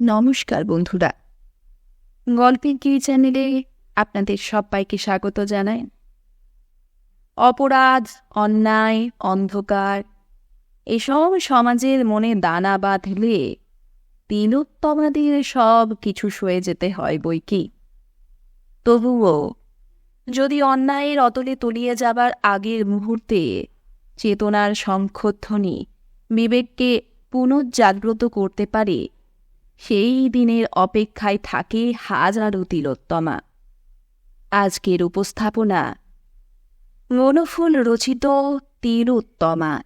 নমস্কার বন্ধুরা। গল্পের কি চ্যানেলে আপনাদের সবাইকে স্বাগত জানাই। অপরাধ, অন্যায়, অন্ধকার, এসব সমাজের মনে দানা বাঁধলে তিলোত্তমাদের সব কিছু সয়ে যেতে হয় বই কি? তবুও যদি অন্যায়ের অতলে তলিয়ে যাবার আগের মুহূর্তে চেতনার শঙ্খধ্বনি বিবেককে পুনর্জাগ্রত করতে পারে সেই দিনের অপেক্ষায় থাকে হাজারো তিলোত্তমা। আজকের উপস্থাপনা মনফুল রচিত তিলোত্তমা।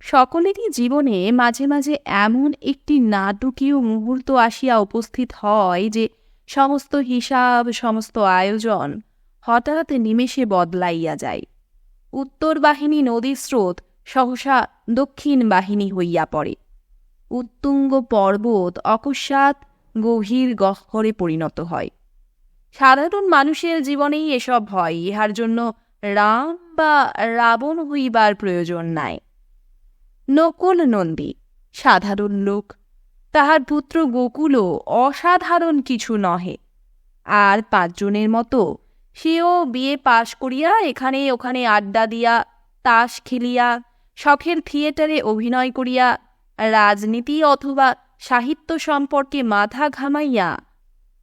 সকলেরই জীবনে মাঝে মাঝে এমন একটি নাটকীয় মুহূর্ত আসিয়া উপস্থিত হয় যে সমস্ত হিসাব, সমস্ত আয়োজন হঠাৎ নিমেষে বদলাইয়া যায়। উত্তর বাহিনী নদীর স্রোত সহসা দক্ষিণ বাহিনী হইয়া পড়ে। উত্তুঙ্গ পর্বত অকস্মাৎ গভীর গহ্বরে পরিণত হয়। সাধারণ মানুষের জীবনেই এসব হয়, ইহার জন্য রাম বা রাবণ হইবার প্রয়োজন নাই। নকুল নন্দী, সাধারণ লোক, তাহার পুত্র গোকুলও অসাধারণ কিছু নহে। আর পাঁচজনের মতো সেও বিয়ে পাশ করিয়া এখানে ওখানে আড্ডা দিয়া, তাস খেলিয়া শখের থিয়েটারে অভিনয় করিয়া রাজনীতি অথবা সাহিত্য সম্পর্কে মাথা ঘামাইয়া,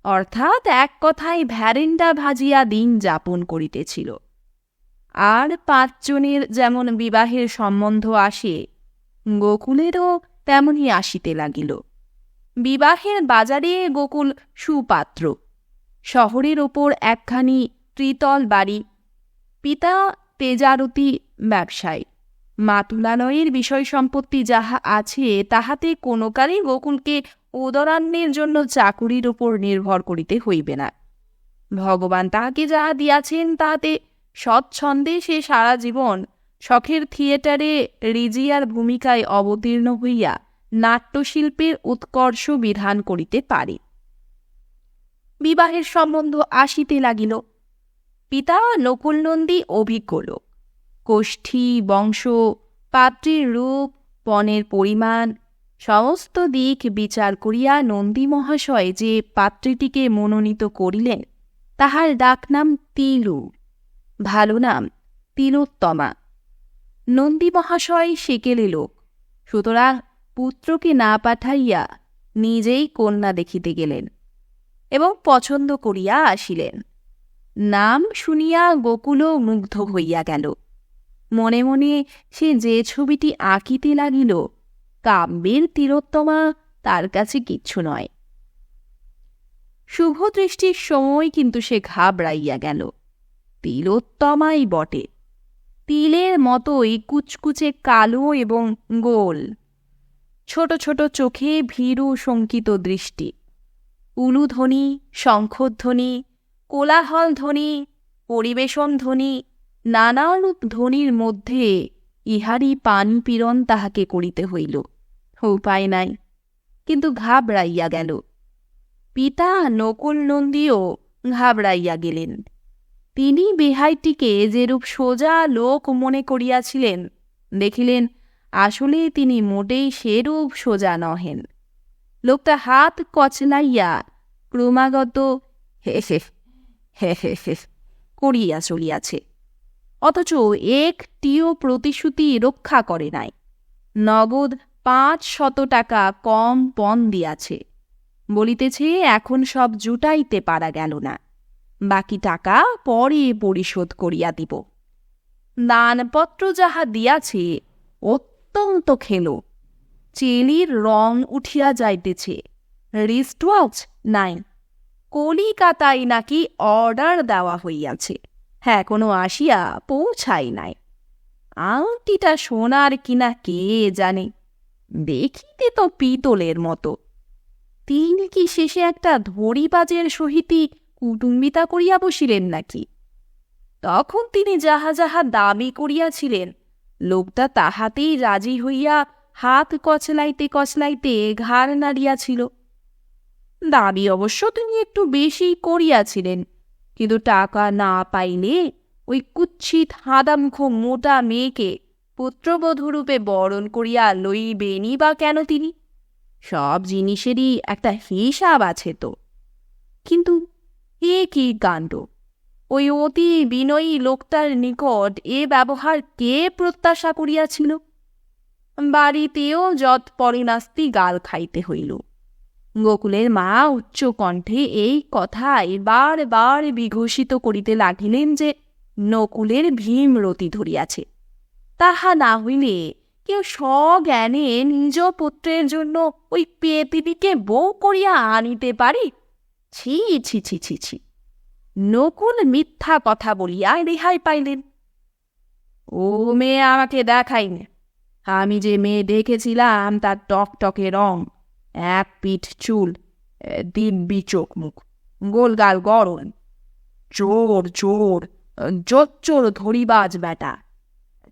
অর্থাৎ এক কথায় ভ্যারেন্ডা ভাজিয়া দিন যাপন করিতেছিল। আর পাঁচজনের যেমন বিবাহের সম্বন্ধ আসে, গোকুলেরও তেমনই আসিতে লাগিল। বিবাহের বাজারে গোকুল সুপাত্র, শহরের ওপর একখানি ত্রিতল বাড়ি, পিতা তেজারতি ব্যবসায়ী। মাতুলালয়ের বিষয় সম্পত্তি যাহা আছে, তাহাতে কোনো কালে গোকুলকে উদরান্নের জন্য চাকুরির উপর নির্ভর করিতে হইবে না। ভগবান তাহাকে যাহা দিয়াছেন, তাহাতে সচ্ছন্দে সে সারা জীবন শখের থিয়েটারে রিজিয়ার ভূমিকায় অবতীর্ণ হইয়া নাট্যশিল্পের উৎকর্ষ বিধান করিতে পারে। বিবাহের সম্বন্ধ আসিতে লাগিল। পিতা নকুলনন্দী অভিজ্ঞ লোক কোষ্ঠী, বংশ পাত্রীর রূপ পণের পরিমাণ, সমস্ত দিক বিচার করিয়া নন্দী মহাশয় যে পাত্রীটিকে মনোনীত করিলেন, তাহার ডাকনাম তিলু ভালো নাম তিলোত্তমা। নন্দী মহাশয় সেকেলে লোক, সুতরাং পুত্রকে না পাঠাইয়া নিজেই কন্যা দেখিতে গেলেন এবং পছন্দ করিয়া আসিলেন। নাম শুনিয়া গোকুলও মুগ্ধ হইয়া গেল। মনে মনে সে যে ছবিটি আঁকিতে লাগিল, কাব্যের তিলোত্তমা তার কাছে কিচ্ছু নয়। শুভ দৃষ্টির সময় কিন্তু সে ঘাবড়াইয়া গেল। তিলোত্তমাই বটে। তিলের মতোই কুচকুচে কালো এবং গোল। ছোট ছোট চোখে ভীরু শঙ্কিত দৃষ্টি। উলুধ্বনি, শঙ্খধ্বনি কোলাহল ধ্বনি পরিবেশন ধ্বনি নানারূপ ধ্বনির মধ্যে ইহারই পান পীড়ন তাহাকে করিতে হইল। উপায় নাই, কিন্তু ঘাবড়াইয়া গেল। পিতা নকুল নন্দীও ঘাবড়াইয়া গেলেন। তিনি বেহাইটিকে যেরূপ সোজা লোক মনে করিয়াছিলেন, দেখিলেন আসলে তিনি মোটেই সেরূপ সোজা নহেন। লোকটা হাত কচলাইয়া ক্রমাগত হে হে হে হে হে, করিয়া চলিয়াছে। অথচ একটিও প্রতিশ্রুতি রক্ষা করে নাই। নগদ পাঁচ শত টাকা কম পণ দিয়াছে। বলিতেছে, এখন সব জুটাইতে পারা গেল না। বাকি টাকা পরে পরিশোধ করিয়া দিব। দানপত্র যাহা দিয়াছে, অত্যন্ত খেলো। চেলির রং উঠিয়া যাইতেছে। রিস্ট ওয়াচ নাই। কলিকাতায় নাকি অর্ডার দেওয়া হইয়াছে। হ্যাঁ কোনো আসিয়া পৌঁছাই নাই। আংটিটা সোনার কিনা কে জানে? দেখিতে তো পিতলের মতো। তিনি কি শেষে একটা ধরিবাজের সহিতই কুটুম্বিতা করিয়া বসিলেন নাকি? তখন তিনি যাহা যাহা দাবি করিয়াছিলেন, লোকটা তাহাতেই রাজি হইয়া হাত কচলাইতে কচলাইতে ঘাড় নাড়িয়াছিল। দাবি অবশ্য তিনি একটু বেশি করিয়াছিলেন। কিন্তু টাকা না পাইলে ওই কুচ্ছিত হাদামুখো মোটা মেয়েকে পুত্রবধূরূপে বরণ করিয়া লইবেনই বা কেন তিনি? সব জিনিসেরই একটা হিসাব আছে তো। কিন্তু এ কি কাণ্ড? ওই অতি বিনয়ী লোকটার নিকট এ ব্যবহার কে প্রত্যাশা করিয়াছিল? বাড়িতেও যৎ পরিনাস্তি গাল খাইতে হইল। গোকুলের মা উচ্চ কণ্ঠে এই কথায় বারবার বিঘোষিত করিতে লাগিলেন যে নকুলের ভীমরতি ধরিয়াছে। তাহা না হইলে কেউ স্বজ্ঞানে নিজ পুত্রের জন্য ওই পেতিটিকে বউ করিয়া আনিতে পারি? ছি ছি ছি ছি ছি। নকুল মিথ্যা কথা বলিয়া রেহাই পাইলেন। ও মেয়ে আমাকে দেখাইনি। আমি যে মেয়ে দেখেছিলাম তার টকটকে রং। এক পিঠ চুল দিব্যি চোখ মুখ গোলগাল গরম চোর চোর জোচ্চোর ধরিবাজ বেটা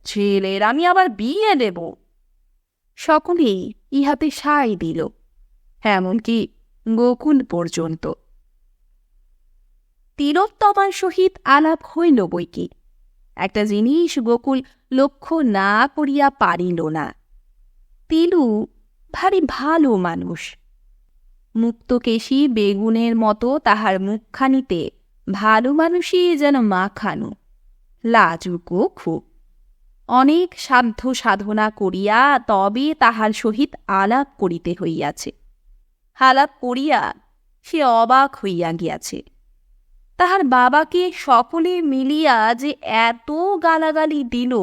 ছেলের আমি আবার বিয়ে দেব। সকলেই ইহাতে সাই দিল, এমনকি গোকুল পর্যন্ত। তিলোত্তমার সহিত আলাপ হইল বইকি, একটা জিনিস গোকুল লক্ষ্য না করিয়া পারিল না। তিলু ভারী ভালো মানুষ। মুক্তকেশী বেগুনের মতো তাহার মুখখানিতে ভালো মানুষই যেন মাখানো, লাজুকও খুব। অনেক সাধ্য সাধনা করিয়া তবে তাহার সহিত আলাপ করিতে হইয়াছে। আলাপ করিয়া সে অবাক হইয়া গিয়াছে। তাহার বাবাকে সকলে মিলিয়া যে এত গালাগালি দিল,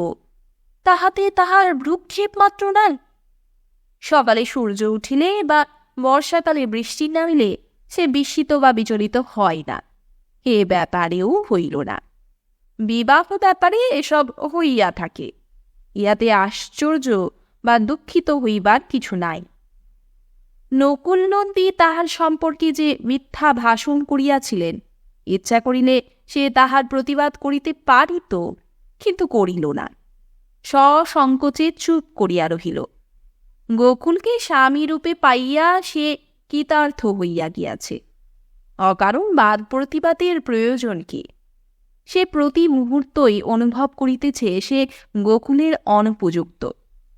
তাহাতে তাহার ভ্রুক্ষেপ মাত্র নাই। সকালে সূর্য উঠিলে বা বর্ষাকালে বৃষ্টি নামিলে সে বিস্মিত বা বিচলিত হয় না। এ ব্যাপারেও হইল না। বিবাহ ব্যাপারে এসব হইয়া থাকে। ইহাতে আশ্চর্য বা দুঃখিত হইবার কিছু নাই। নকুল নন্দী তাহার সম্পর্কে যে মিথ্যা ভাষণ করিয়াছিলেন, ইচ্ছা করিলে সে তাহার প্রতিবাদ করিতে পারিত, কিন্তু করিল না। সসংকোচে চুপ করিয়া রহিল। গোকুলকে স্বামীরূপে পাইয়া সে কৃতার্থ হইয়া গিয়াছে। অকারণ বাদ প্রতিবাদের প্রয়োজন কি? সে প্রতি মুহূর্তই অনুভব করিতেছে সে গোকুলের অনুপযুক্ত।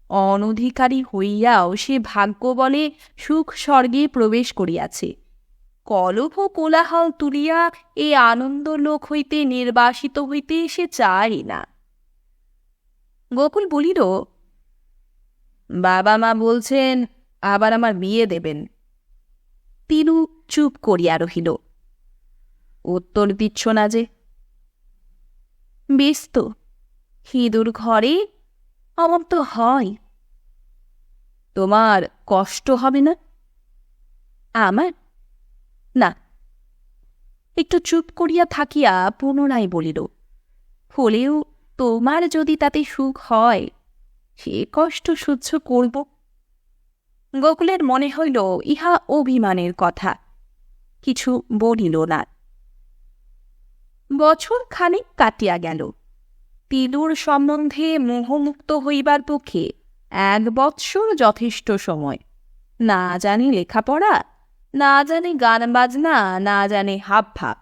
অনধিকারী হইয়াও সে ভাগ্য বলে সুখ স্বর্গে প্রবেশ করিয়াছে। কলভ কোলাহল তুলিয়া এ আনন্দ লোক হইতে নির্বাসিত হইতে সে চায় না। গোকুল বলিল বাবা মা বলছেন, আবার আমার বিয়ে দেবেন। তিনু চুপ করিয়া রহিল। উত্তর দিচ্ছ না যে। বেশ তো হিঁদুর ঘরে আমার তো হয়। তোমার কষ্ট হবে না? আমার? না। একটু চুপ করিয়া থাকিয়া পুনরায় বলিল, হলেও তোমার যদি তাতে সুখ হয় সে কষ্ট সহ্য করব? গোকুলের মনে হইল ইহা অভিমানের কথা। কিছু বলিল না। বছর খানিক কাটিয়া গেল। তিলুর সম্বন্ধে মোহমুক্ত হইবার পক্ষে এক বৎসর যথেষ্ট সময়। না জানি লেখাপড়া, না জানি গান বাজনা না জানি হাব ভাব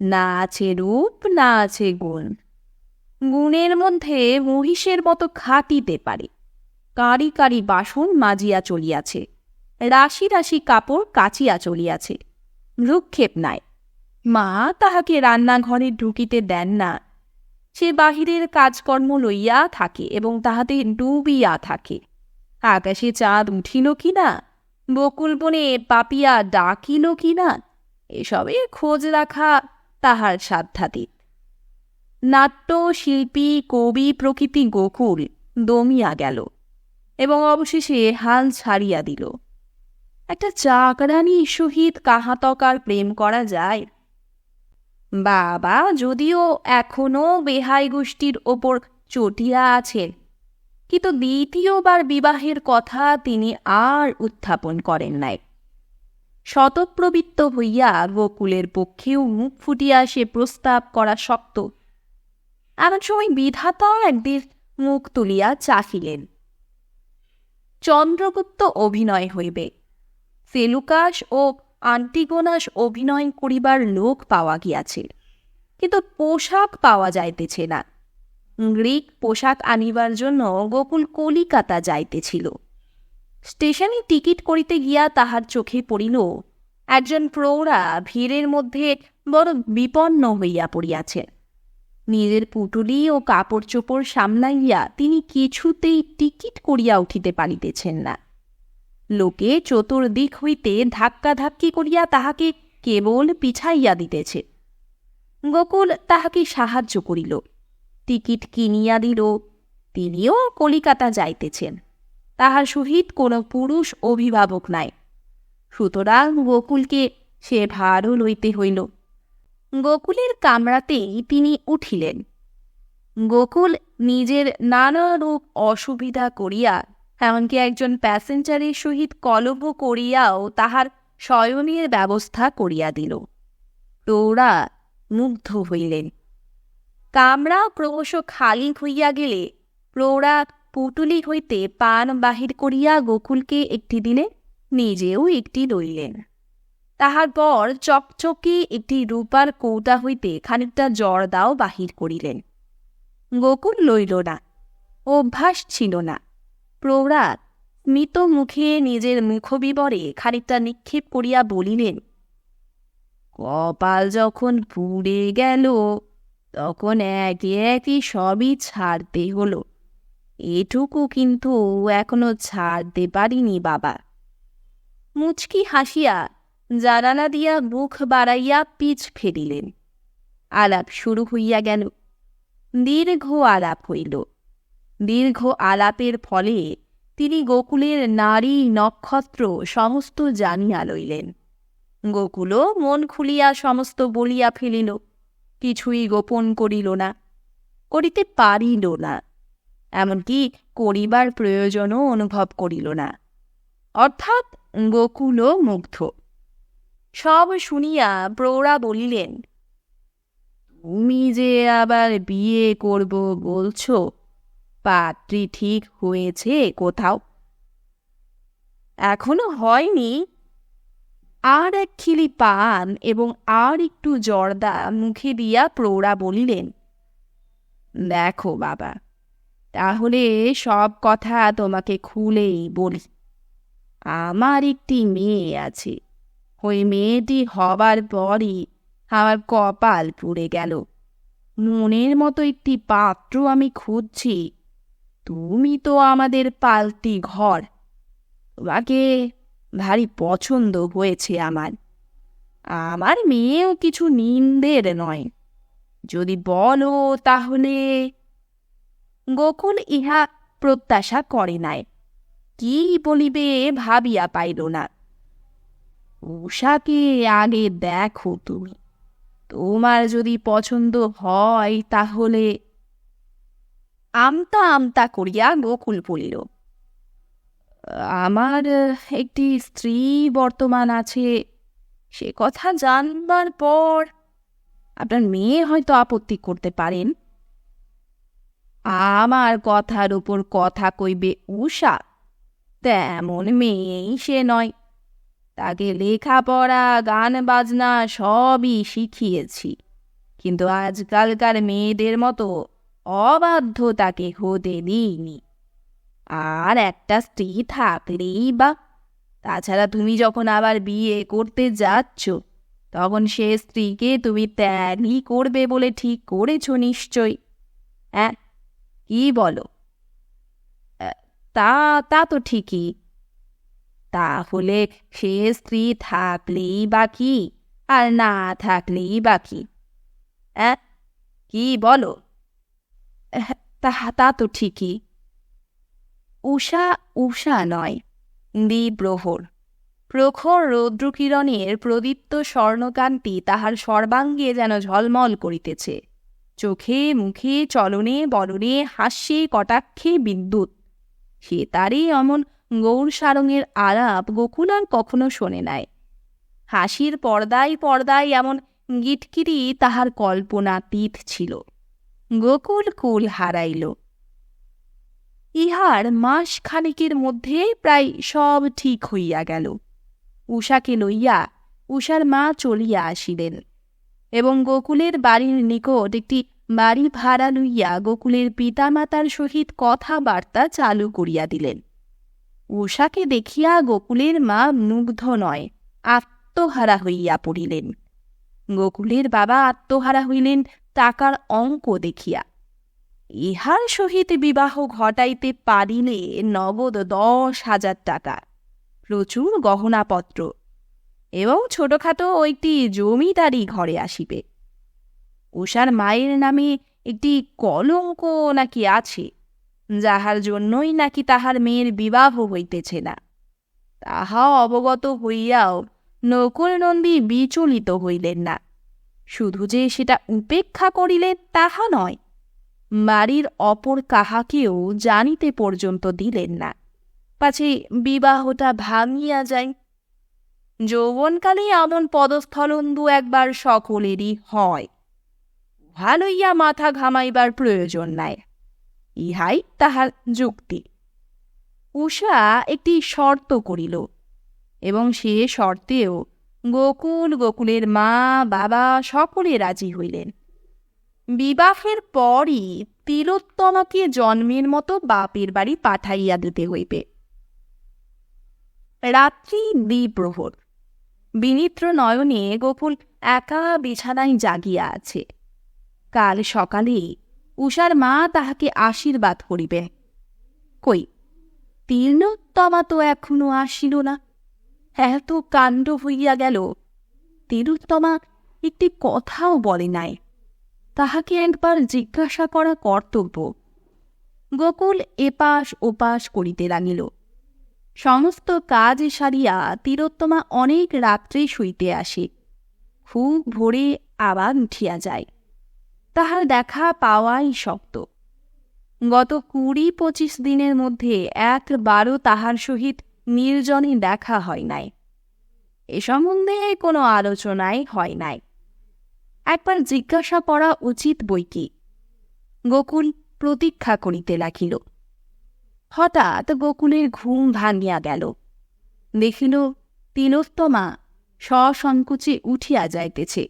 না আছে রূপ, না আছে গুণ। গুণের মধ্যে মহিষের মতো খাটিতে পারে। কারি কারি বাসন মাজিয়া চলিয়াছে, রাশি রাশি কাপড় কাচিয়া চলিয়াছে, ভ্রুক্ষেপ নাই। মা তাহাকে রান্নাঘরে ঢুকিতে দেন না। সে বাহিরের কাজকর্ম লইয়া থাকে এবং তাহাতে ডুবিয়া থাকে। আকাশে চাঁদ উঠিল কি না বকুল বনে পাপিয়া ডাকিল কি না এসবে খোঁজ রাখা তাহার সাধ্যাতীত। নাট্য শিল্পী কবি, প্রকৃতি গোকুল দমিয়া গেল এবং অবশেষে হাল ছাড়িয়া দিল। একটা চাকরানির সহিত কাহাতকার প্রেম করা যায়? বাবা, যদিও এখনও বেহাই গোষ্ঠীর ওপর চটিয়া আছেন, কিন্তু দ্বিতীয়বার বিবাহের কথা তিনি আর উত্থাপন করেন নাই। শতপ্রবৃত্ত হইয়া গোকুলের পক্ষেও মুখ ফুটিয়া সে প্রস্তাব করা শক্ত এমন সময় বিধাতাও একদিন মুখ তুলিয়া চাহিলেন চন্দ্রগুপ্ত অভিনয় হইবে। সেলুকাস ও আন্টিগোনাস অভিনয় করিবার লোক পাওয়া গিয়াছে, কিন্তু পোশাক পাওয়া যাইতেছে না। গ্রিক পোশাক আনিবার জন্য গোকুল কলিকাতা যাইতেছিল। স্টেশনে টিকিট করিতে গিয়া তাহার চোখে পড়িল, একজন প্রৌঢ়া ভিড়ের মধ্যে বড় বিপন্ন হইয়া পড়িয়াছে। নিজের পুটুলি ও কাপড় চোপড় সামলাইয়া তিনি কিছুতেই টিকিট করিয়া উঠিতে পারিতেছেন না। লোকে চতুর্দিক হইতে ধাক্কাধাক্কি করিয়া তাহাকে কেবল পিছাইয়া দিতেছে। গোকুল তাহাকে সাহায্য করিল। টিকিট কিনিয়া দিল, তিনিও কলিকাতা যাইতেছেন। তাহার সহিত কোনো পুরুষ অভিভাবক নাই। সুতরাং গোকুলকে সে ভারও লইতে হইল। গোকুলের কামরাতেই তিনি উঠিলেন। গোকুল নিজের নানা রূপ অসুবিধা করিয়া, এমনকি একজন প্যাসেঞ্জারের সহিত কলহ করিয়াও তাহার শয়নের ব্যবস্থা করিয়া দিল। প্রৌঢ়া মুগ্ধ হইলেন। কামরা ক্রমশ খালি হইয়া গেলে প্রৌঢ়া পুটুলি হইতে পান বাহির করিয়া গোকুলকে একটি দিনে নিজেও একটি লইলেন। তাহার পর চকচকে একটি রূপার কৌটা হইতে খানিকটা জর্দাও বাহির করিলেন। গোকুল লইল না, অভ্যাস ছিল না। প্রৌঢ়া স্মিত মুখে নিজের মুখবিবরে খানিকটা নিক্ষেপ করিয়া বলিলেন, কপাল যখন পুড়ে গেল, তখন একে একে সবই ছাড়তে হলো। এটুকু কিন্তু এখনও ছাড়তে পারিনি বাবা। মুচকি হাসিয়া জানালা দিয়া মুখ বাড়াইয়া পিছ ফেরিলেন আলাপ শুরু হইয়া গেল। দীর্ঘ আলাপ হইল। দীর্ঘ আলাপের ফলে তিনি গোকুলের নারী নক্ষত্র সমস্ত জানিয়া লইলেন। গোকুলও মন খুলিয়া সমস্ত বলিয়া ফেলিল। কিছুই গোপন করিল না, করিতে পারিল না, এমনকি করিবার প্রয়োজনও অনুভব করিল না। অর্থাৎ গোকুলও মুগ্ধ। সব শুনিয়া প্রৌঢ়া বলিলেন, তুমি যে আবার বিয়ে করব বলছ, পাত্রী ঠিক হয়েছে কোথাও? এখনও হয়নি। আর এক খিলি পান এবং আর একটু জর্দা মুখে দিয়া প্রৌঢ়া বলিলেন, দেখো বাবা, তাহলে সব কথা তোমাকে খুলেই বলি। আমার একটি মেয়ে আছে ওই মেয়েটি হবার পরই আমার কপাল পুড়ে গেল। মনের মতো একটি পাত্র আমি খুঁজছি। তুমি তো আমাদের পালতি ঘর। তোমাকে ভারী পছন্দ হয়েছে আমার। আমার মেয়েও কিছু নিন্দের নয়। যদি বলো তাহলে গোকুল ইহা প্রত্যাশা করে নাই। কি বলিবে ভাবিয়া পাইল না। উষাকে আগে দেখো তুমি। তোমার যদি পছন্দ হয় তাহলে আমতা আমতা করিয়া গোকুল বলিল আমার একটি স্ত্রী বর্তমান আছে, সে কথা জানবার পর আপনার মেয়ে হয়তো আপত্তি করতে পারেন। আমার কথার উপর কথা কইবে উষা তেমন মেয়েই সে নয়। তাকে লেখাপড়া, গান বাজনা সবই শিখিয়েছি। কিন্তু আজকালকার মেয়েদের মতো অবাধ্য তাকে হতে দিইনি। আর একটা স্ত্রী থাকলেই বা। তাছাড়া তুমি যখন আবার বিয়ে করতে যাচ্ছ, তখন সে স্ত্রীকে তুমি ত্যাগই করবে বলে ঠিক করেছ নিশ্চয় হ্যাঁ কি বলো? তা তা তো ঠিকই। তাহলে সে স্ত্রী থাকলেই বাকি আর না থাকলেই বাকি কি? বলো? তা তা তো ঠিকই। উষা উষা নয়, দ্বীপ্রহর। প্রখর রৌদ্রকিরণের প্রদীপ্ত স্বর্ণকান্তি তাহার সর্বাঙ্গে যেন ঝলমল করিতেছে। চোখে, মুখে, চলনে বলনে হাস্যে, কটাক্ষে বিদ্যুৎ। সে তারই অমন গৌর সারঙের আলাপ গোকুল আর কখনো শোনে নাই। হাসির পর্দায় পর্দায় এমন গিটকিরি তাহার কল্পনাতীত ছিল। গোকুল কুল হারাইল। ইহার মাস খানিকের মধ্যে প্রায় সব ঠিক হইয়া গেল। উষাকে লইয়া উষার মা চলিয়া আসিলেন এবং গোকুলের বাড়ির নিকট একটি বাড়ি ভাড়া লইয়া গোকুলের পিতামাতার সহিত কথাবার্তা চালু করিয়া দিলেন। উষাকে দেখিয়া গোকুলের মা মুগ্ধ নয়, আত্মহারা হইয়া পড়িলেন। গোকুলের বাবা আত্মহারা হইলেন টাকার অঙ্ক দেখিয়া। ইহার সহিত বিবাহ ঘটাইতে পারিলে নগদ দশ হাজার টাকা, প্রচুর গহনাপত্র এবং ছোটখাটো একটি জমিদারি ঘরে আসিবে। উষার মায়ের নামে একটি কলঙ্ক নাকি আছে? যাহার জন্যই নাকি তাহার মেয়ের বিবাহ হইতেছে না তাহা অবগত হইয়াও নকুলনন্দী বিচলিত হইলেন না। শুধু যে সেটা উপেক্ষা করিলেন তাহা নয়, বাড়ির অপর কাহাকেও জানিতে পর্যন্ত দিলেন না। পাছে বিবাহটা ভাঙিয়া যায়। যৌবনকালে এমন পদস্থলন দু একবার সকলেরই হয়। ভালইয়া মাথা ঘামাইবার প্রয়োজন নাই। ইহাই তাহার যুক্তি। উষা একটি শর্ত করিল, এবং সে শর্তেও গোকুল গোকুলের মা, বাবা সকলে রাজি হইলেন। বিবাহের পরই তিলোত্তমাকে জন্মের মতো বাপের বাড়ি পাঠাইয়া দিতে হইবে। রাত্রি দ্বিপ্রহর। বিনিত্র নয়নে গোকুল একা বিছানায় জাগিয়া আছে। কাল সকালে উষার মা তাহাকে আশীর্বাদ করিবে। কই তীর্ণোত্তমা তো এখনও আসিল না। এত কাণ্ড হইয়া গেল তিরুত্তমা একটি কথাও বলে নাই। তাহাকে একবার জিজ্ঞাসা করা কর্তব্য। গোকুল এপাশ ওপাশ করিতে লাগিল। সমস্ত কাজ সারিয়া তিরোত্তমা অনেক রাত্রে শুইতে আসে। খুব ভোরে আবার উঠিয়া যায়। তাহার দেখা পাওয়াই শক্ত। গত কুড়ি পঁচিশ দিনের মধ্যে একবারও তাহার সহিত নির্জনে দেখা হয় নাই। এ সম্বন্ধে কোনো আলোচনাই হয় নাই। একবার জিজ্ঞাসা করা উচিত বইকি গোকুল প্রতীক্ষা করিতে লাগিল। হঠাৎ গোকুলের ঘুম ভাঙিয়া গেল। দেখিল, তিলোত্তমা সসংকোচে উঠিয়া যাইতেছে।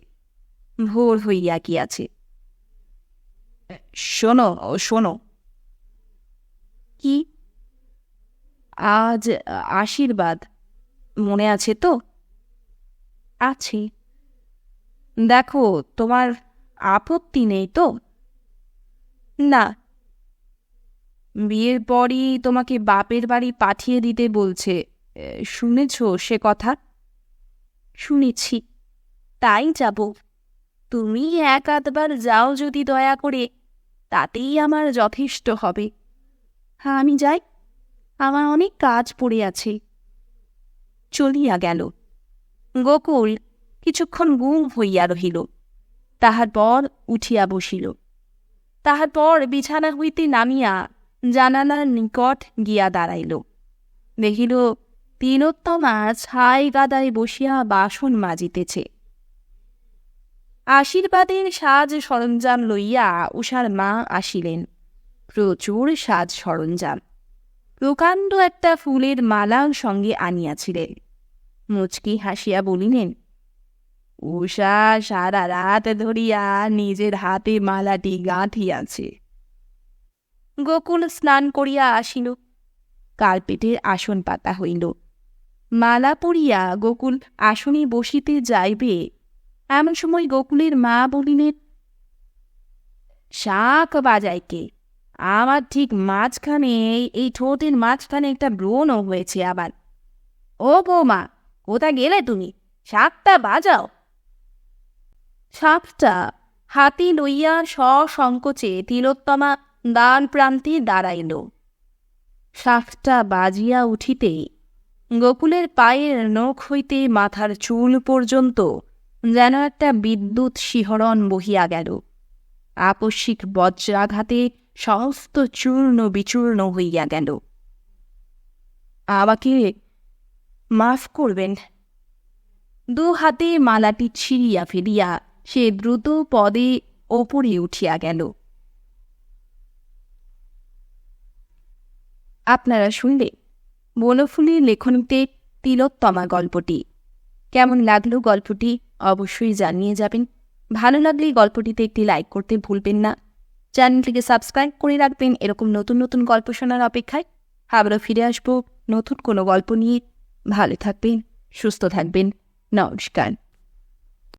ভোর হইয়া গিয়াছে। শোনো শোনো। কি? আজ আশীর্বাদ। মনে আছে তো? আছে। দেখো, তোমার আপত্তি নেই তো? না। বিয়ের পরই তোমাকে বাপের বাড়ি পাঠিয়ে দিতে বলছে। শুনেছ সে কথা? শুনেছি। তাই যাব। তুমি এক আধবার যাও যদি দয়া করে, তাতেই আমার যথেষ্ট হবে। হ্যাঁ আমি যাই। আমার অনেক কাজ পড়ে আছে। চলিয়া গেল। গোকুল কিছুক্ষণ গুম হইয়া রহিল। তাহার পর উঠিয়া বসিল। তাহার পর বিছানা হইতে নামিয়া জানালার নিকট গিয়া দাঁড়াইল। দেখিল তিনোত্তমা ছাই গাদায় বসিয়া বাসন মাজিতেছে। আশীর্বাদের সাজ সরঞ্জাম লইয়া উষার মা আসিলেন। প্রচুর সাজ সরঞ্জাম। প্রকাণ্ড একটা ফুলের মালা সঙ্গে আনিয়াছিলেন। মুচকি হাসিয়া বলিলেন, উষা, সারা রাত ধরিয়া নিজের হাতে মালাটি গাঁথিয়াছে। গোকুল স্নান করিয়া আসিল। কার্পেটের আসন পাতা হইল। মালা পড়িয়া গোকুল আসনে বসিতে যাইবে এমন সময় গোকুলের মা বলিলেন, শাক বাজায় কে আমার ঠিক মাঝখানে এই ঠোঁটের মাঝখানে একটা ব্রণও হয়েছে আবার। ও বৌমা, কোথা গেলে তুমি? শাকটা বাজাও। সাপটা হাতি লইয়া সসংকোচে তিলোত্তমা দান প্রান্তে দাঁড়াইল। শাকটা বাজিয়া উঠিতেই গোকুলের পায়ের নখ হইতে মাথার চুল পর্যন্ত যেন একটা বিদ্যুৎ শিহরণ বহিয়া গেল। আকস্মিক বজ্রাঘাতে সমস্ত চূর্ণ বিচূর্ণ হইয়া গেল। আমাকে মাফ করবেন। দু হাতে মালাটি ছিঁড়িয়া ফেলিয়া সে দ্রুত পদে ওপরে উঠিয়া গেল। আপনারা শুনলে, বনফুলির লেখনীতে তিলোত্তমা গল্পটি। কেমন লাগল গল্পটি? অবশ্যই জানিয়ে যাবেন। ভালো লাগলে গল্পটিতে একটি লাইক করতে ভুলবেন না। চ্যানেলটিকে সাবস্ক্রাইব করে রাখবেন। এরকম নতুন নতুন গল্প শোনার অপেক্ষায় আবারও ফিরে আসব নতুন কোনো গল্প নিয়ে। ভালো থাকবেন, সুস্থ থাকবেন। নমস্কার।